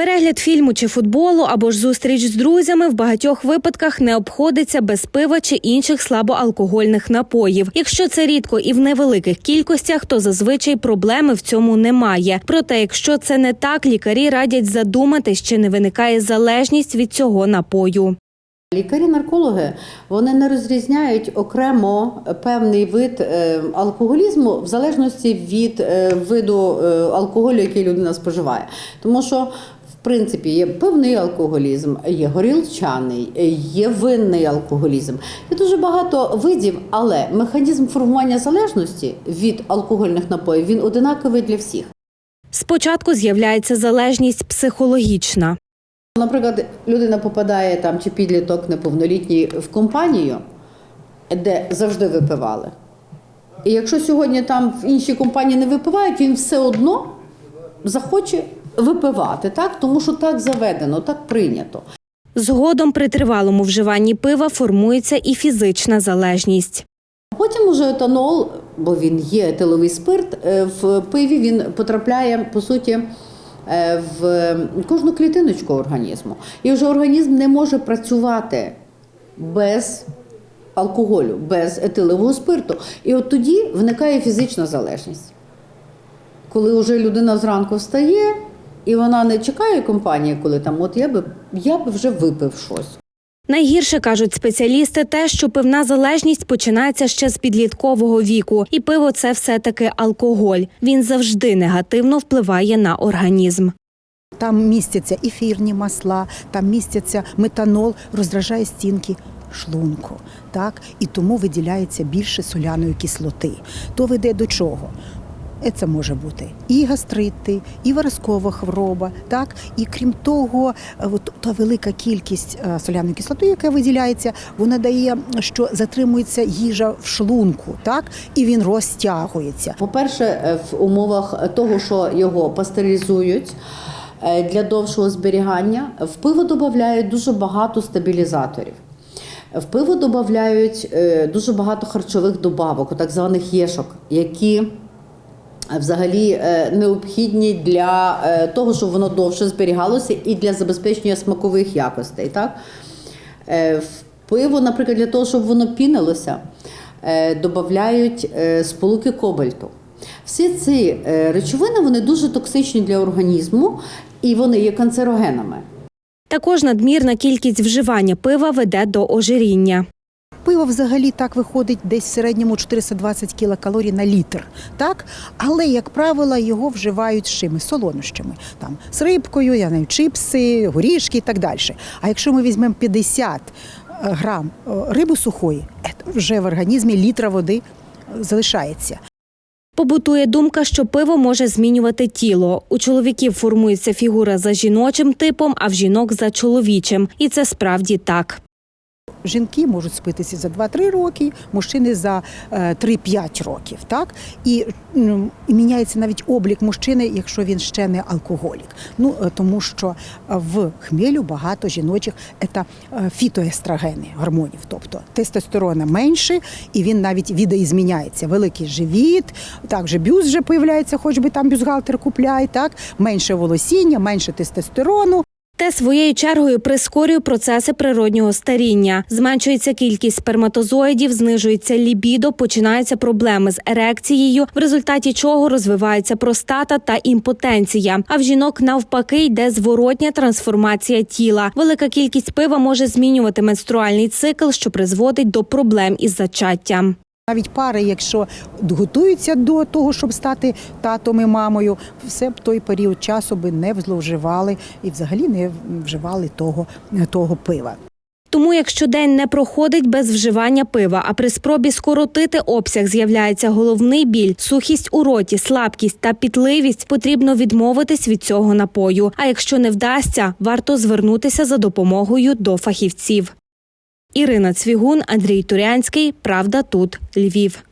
Перегляд фільму чи футболу або ж зустріч з друзями в багатьох випадках не обходиться без пива чи інших слабоалкогольних напоїв. Якщо це рідко і в невеликих кількостях, то зазвичай проблеми в цьому немає. Проте, якщо це не так, лікарі радять задуматись, чи не виникає залежність від цього напою. Лікарі-наркологи вони не розрізняють окремо певний вид е, алкоголізму в залежності від е, виду е, алкоголю, який людина споживає. Тому що принципі є пивний алкоголізм, є горілчаний, є винний алкоголізм. Є дуже багато видів, але механізм формування залежності від алкогольних напоїв він одинаковий для всіх. Спочатку з'являється залежність психологічна. Наприклад, людина попадає там чи підліток неповнолітній в компанію, де завжди випивали. І якщо сьогодні там в іншій компанії не випивають, він все одно захоче випивати, так? тому що так заведено, так прийнято. Згодом при тривалому вживанні пива формується і фізична залежність. Потім уже етанол, бо він є етиловий спирт, е, в пиві він потрапляє по суті е, в кожну клітиночку організму. І вже організм не може працювати без алкоголю, без етилового спирту. І от тоді виникає фізична залежність. Коли вже людина зранку встає, і вона не чекає компанії, коли там, от я би я би вже випив щось. Найгірше кажуть спеціалісти, те, що пивна залежність починається ще з підліткового віку, і пиво це все таки алкоголь. Він завжди негативно впливає на організм. Там містяться ефірні масла, там містяться метанол, роздражає стінки шлунку. Так? І тому виділяється більше соляної кислоти. То веде до чого? Це може бути і гастрити, і виразкова хвороба, так і крім того, от та велика кількість е, соляної кислоти, яка виділяється, вона дає, що затримується їжа в шлунку, так і він розтягується. По-перше, е, в умовах того, що його пастеризують е, для довшого зберігання, в пиво додають дуже багато стабілізаторів. В пиво додають дуже багато харчових добавок, так званих єшок, які взагалі е, необхідні для е, того, щоб воно довше зберігалося, і для забезпечення смакових якостей. Так? Е, пиво, наприклад, для того, щоб воно пінилося, додають сполуки кобальту. Всі ці речовини вони дуже токсичні для організму і вони є канцерогенами. Також надмірна кількість вживання пива веде до ожиріння. Пиво взагалі так виходить десь в середньому 420 кілокалорій на літр, так? Але, як правило, його вживають з чими? Солонощами. Там, з рибкою, я знаю, чипси, горішки і так далі. А якщо ми візьмемо 50 грам е, риби сухої, е, вже в організмі літра води е, залишається. Побутує думка, що пиво може змінювати тіло. У чоловіків формується фігура за жіночим типом, а в жінок за чоловічим. І це справді так. Жінки можуть спитися за 2-3 роки, мужчини за е, 3-5 років. Так? І, і міняється навіть облік мужчини, якщо він ще не алкоголік. Ну, е, тому що е, в хмелю багато жіночих це е, фітоестрогени гормонів, тобто тестостерона менше, і він навіть відеозміняється. Великий живіт, також бюст вже появляється, хоч би там бюстгальтер купляй, так? менше волосіння, менше тестостерону. Те своєю чергою прискорює процеси природнього старіння. Зменшується кількість сперматозоїдів, знижується лібідо, починаються проблеми з ерекцією, в результаті чого розвивається простата та імпотенція. А в жінок навпаки йде зворотня трансформація тіла. Велика кількість пива може змінювати менструальний цикл, що призводить до проблем із зачаттям. Навіть пари, якщо готуються до того, щоб стати татом і мамою, все б той період часу би не зловживали і взагалі не вживали того, того пива. Тому, якщо день не проходить без вживання пива, а при спробі скоротити обсяг з'являється головний біль, сухість у роті, слабкість та пітливість, потрібно відмовитись від цього напою. А якщо не вдасться, варто звернутися за допомогою до фахівців. Ірина Цвігун, Андрій Турянський. Правда тут Львів.